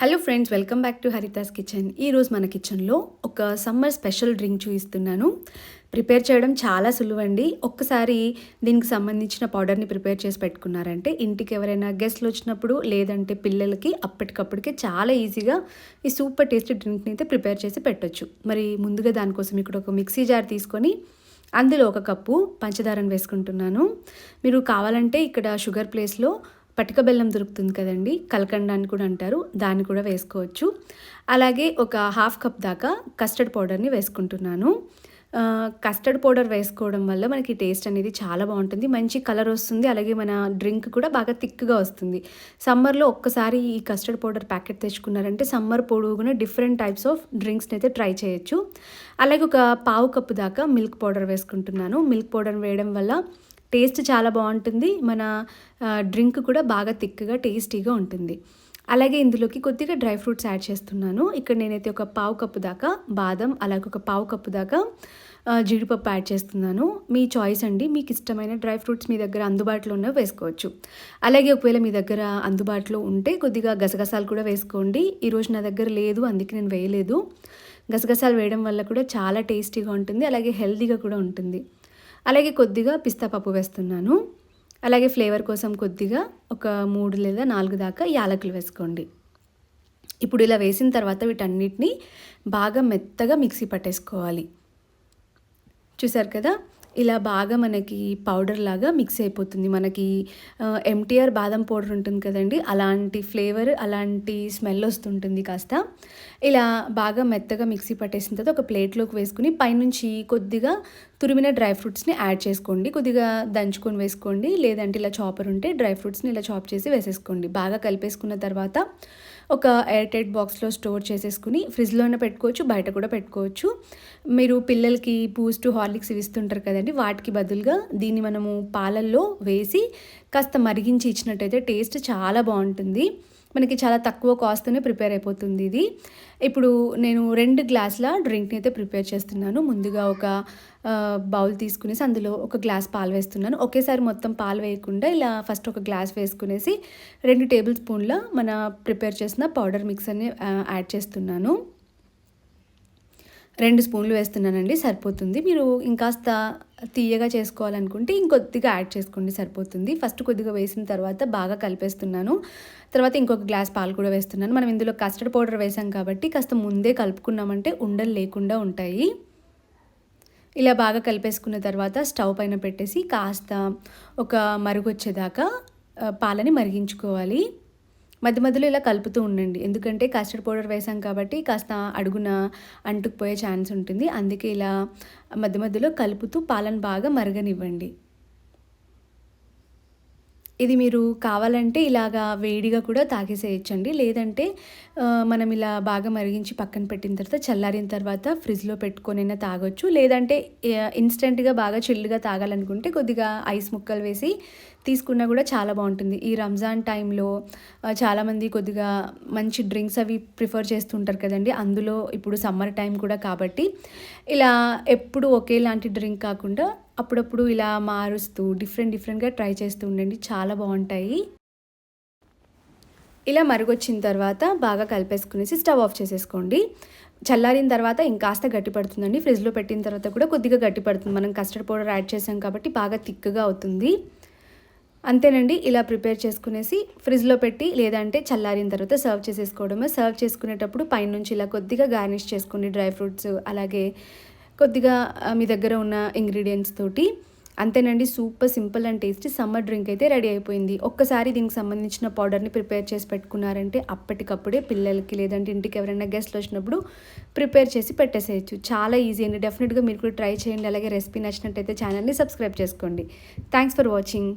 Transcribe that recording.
Hello friends welcome back to Haritha's kitchen ఈరోజు మన కిచెన్లో ఒక సమ్మర్ స్పెషల్ డ్రింక్ చూపిస్తున్నాను. ప్రిపేర్ చేయడం చాలా సులువండి. ఒక్కసారి దీనికి సంబంధించిన పౌడర్ని ప్రిపేర్ చేసి పెట్టుకున్నారంటే ఇంటికి ఎవరైనా గెస్ట్లు వచ్చినప్పుడు లేదంటే పిల్లలకి అప్పటికప్పటికే చాలా ఈజీగా ఈ సూపర్ టేస్టీ డ్రింక్ని అయితే ప్రిపేర్ చేసి పెట్టొచ్చు. మరి ముందుగా దానికోసం ఇక్కడ ఒక మిక్సీ జార్ తీసుకొని అందులో ఒక కప్పు పంచదారను వేసుకుంటున్నాను. మీరు కావాలంటే ఇక్కడ షుగర్ ప్లేస్లో పటిక బెల్లం దొరుకుతుంది కదండి కలకండ అని కూడా అంటారు దాన్ని కూడా వేసుకోవచ్చు. అలాగే ఒక హాఫ్ కప్ దాకా కస్టర్డ్ పౌడర్ని వేసుకుంటున్నాను. కస్టర్డ్ పౌడర్ వేసుకోవడం వల్ల మనకి టేస్ట్ అనేది చాలా బాగుంటుంది. మంచి కలర్ వస్తుంది అలాగే మన డ్రింక్ కూడా బాగా థిక్గా వస్తుంది. సమ్మర్లో ఒక్కసారి ఈ కస్టర్డ్ పౌడర్ ప్యాకెట్ తెచ్చుకున్నారంటే సమ్మర్ పొడుగున డిఫరెంట్ టైప్స్ ఆఫ్ డ్రింక్స్ని అయితే ట్రై చేయొచ్చు. అలాగే ఒక పావు కప్పు దాకా మిల్క్ పౌడర్ వేసుకుంటున్నాను. మిల్క్ పౌడర్ వేయడం వల్ల టేస్ట్ చాలా బాగుంటుంది. మన డ్రింక్ కూడా బాగా థిక్గా టేస్టీగా ఉంటుంది. అలాగే ఇందులోకి కొద్దిగా డ్రై ఫ్రూట్స్ యాడ్ చేస్తున్నాను. ఇక్కడ నేనైతే ఒక పావు కప్పు దాకా బాదం అలాగే ఒక పావు కప్పు దాకా జీడిపప్పు యాడ్ చేస్తున్నాను. మీ చాయిస్ అండి. మీకు ఇష్టమైన డ్రై ఫ్రూట్స్ మీ దగ్గర అందుబాటులో ఉన్నవి వేసుకోవచ్చు. అలాగే ఒకవేళ మీ దగ్గర అందుబాటులో ఉంటే కొద్దిగా గసగసాలు కూడా వేసుకోండి. ఈరోజు నా దగ్గర లేదు అందుకే నేను వేయలేదు. గసగసాలు వేయడం వల్ల కూడా చాలా టేస్టీగా ఉంటుంది. అలాగే హెల్తీగా కూడా ఉంటుంది. అలాగే కొద్దిగా పిస్తా పప్పు వేస్తున్నాను. అలాగే ఫ్లేవర్ కోసం కొద్దిగా ఒక మూడు లేదా నాలుగు దాకా యాలకులు వేసుకోండి. ఇప్పుడు ఇలా వేసిన తర్వాత వీటన్నిటిని బాగా మెత్తగా మిక్సీ పట్టేసుకోవాలి. చూసారు కదా? ఇలా బాగా మనకి పౌడర్ లాగా మిక్స్ అయిపోతుంది. మనకి ఎంటీఆర్ బాదం పౌడర్ ఉంటుంది కదండి? అలాంటి ఫ్లేవర్ అలాంటి స్మెల్ వస్తుంటుంది కాస్త. ఇలా బాగా మెత్తగా మిక్సీ పట్టేసిన తర్వాత ఒక ప్లేట్లోకి వేసుకుని పైనుంచి కొద్దిగా తురిమిన డ్రై ఫ్రూట్స్ని యాడ్ చేసుకోండి. కొద్దిగా దంచుకొని వేసుకోండి. లేదంటే ఇలా చాపర్ ఉంటే డ్రై ఫ్రూట్స్ని ఇలా చాప్ చేసి వేసేసుకోండి. బాగా కలిపేసుకున్న తర్వాత ఒక ఎయిర్ టైట్ బాక్స్లో స్టోర్ చేసేసుకుని ఫ్రిడ్జ్లోనే పెట్టుకోవచ్చు బయట కూడా పెట్టుకోవచ్చు. మీరు పిల్లలకి బూస్ట్ హార్లిక్స్ ఇస్తుంటారు కదండి వాటికి బదులుగా దీన్ని మనము పాలల్లో వేసి కాస్త మరిగించి ఇచ్చినట్టయితే టేస్ట్ చాలా బాగుంటుంది. మనకి చాలా తక్కువ కాస్ట్తోనే ప్రిపేర్ అయిపోతుంది ఇది. ఇప్పుడు నేను రెండు గ్లాసుల డ్రింక్ని అయితే ప్రిపేర్ చేస్తున్నాను. ముందుగా ఒక బౌల్ తీసుకునేసి అందులో ఒక గ్లాస్ పాలు వేస్తున్నాను. ఒకేసారి మొత్తం పాలు వేయకుండా ఇలా ఫస్ట్ ఒక గ్లాస్ వేసుకునేసి రెండు టేబుల్ స్పూన్ల మన ప్రిపేర్ చేసిన పౌడర్ మిక్సర్ని యాడ్ చేస్తున్నాను. రెండు స్పూన్లు వేస్తున్నానండి సరిపోతుంది. మీరు ఇంకాస్త తీయగా చేసుకోవాలనుకుంటే ఇంకొద్దిగా యాడ్ చేసుకోండి సరిపోతుంది. ఫస్ట్ కొద్దిగా వేసిన తర్వాత బాగా కలిపేస్తున్నాను. తర్వాత ఇంకొక గ్లాస్ పాలు కూడా వేస్తున్నాను. మనం ఇందులో కస్టర్డ్ పౌడర్ వేసాం కాబట్టి కాస్త ముందే కలుపుకున్నామంటే ఉండలు లేకుండా ఉంటాయి. ఇలా బాగా కలిపేసుకున్న తర్వాత స్టవ్ పైన పెట్టేసి కాస్త ఒక మరుగు వచ్చేదాకా పాలని మరిగించుకోవాలి. మధ్య మధ్యలో ఇలా కలుపుతూ ఉండండి. ఎందుకంటే కస్టర్డ్ పౌడర్ వేసాం కాబట్టి కాస్త అడుగున అంటుకుపోయే ఛాన్స్ ఉంటుంది. అందుకే ఇలా మధ్య మధ్యలో కలుపుతూ పాలను బాగా మరగనివ్వండి. ఇది మీరు కావాలంటే ఇలాగా వేడిగా కూడా తాగేసేయచ్చండి. లేదంటే మనం ఇలా బాగా మరిగించి పక్కన పెట్టిన తర్వాత చల్లారిన తర్వాత ఫ్రిడ్జ్లో పెట్టుకొనైనా తాగొచ్చు. లేదంటే ఇన్స్టెంట్గా బాగా చిల్లుగా తాగాలనుకుంటే కొద్దిగా ఐస్ ముక్కలు వేసి తీసుకున్నా కూడా చాలా బాగుంటుంది. ఈ రంజాన్ టైంలో చాలామంది కొద్దిగా మంచి డ్రింక్స్ అవి ప్రిఫర్ చేస్తుంటారు కదండి. అందులో ఇప్పుడు సమ్మర్ టైం కూడా కాబట్టి ఇలా ఎప్పుడు ఒకేలాంటి డ్రింక్ కాకుండా అప్పుడప్పుడు ఇలా మారుస్తూ డిఫరెంట్ డిఫరెంట్గా ట్రై చేస్తూ ఉండండి. చాలా బాగుంటాయి. ఇలా మరుగొచ్చిన తర్వాత బాగా కలిపేసుకునేసి స్టవ్ ఆఫ్ చేసేసుకోండి. చల్లారిన తర్వాత ఇంకాస్త గట్టి పడుతుందండి. ఫ్రిడ్జ్లో పెట్టిన తర్వాత కూడా కొద్దిగా గట్టి పడుతుంది. మనం కస్టర్డ్ పౌడర్ యాడ్ చేసాం కాబట్టి బాగా థిక్గా అవుతుంది. అంతేనండి. ఇలా ప్రిపేర్ చేసుకునేసి ఫ్రిడ్జ్లో పెట్టి లేదంటే చల్లారిన తర్వాత సర్వ్ చేసేసుకోవడమే. సర్వ్ చేసుకునేటప్పుడు పైనుంచి ఇలా కొద్దిగా గార్నిష్ చేసుకుని డ్రై ఫ్రూట్స్ అలాగే కొద్దిగా మీ దగ్గర ఉన్న ఇంగ్రీడియంట్స్ తోటి. అంతేనండి super simple and tasty summer drink అయితే రెడీ అయిపోయింది. ఒక్కసారి దీనికి సంబంధించిన పౌడర్ని ప్రిపేర్ చేసి పెట్టుకున్నారంటే అప్పటికప్పుడే పిల్లలకి లేదంటే ఇంటికి ఎవరైనా గెస్ట్లు వచ్చినప్పుడు ప్రిపేర్ చేసి పెట్టేసేయచ్చు. చాలా ఈజీ అండి. డెఫినెట్గా మీరు కూడా ట్రై చేయండి. అలాగే రెసిపీ నచ్చినట్టయితే ఛానల్ని సబ్స్క్రైబ్ చేసుకోండి. Thanks for watching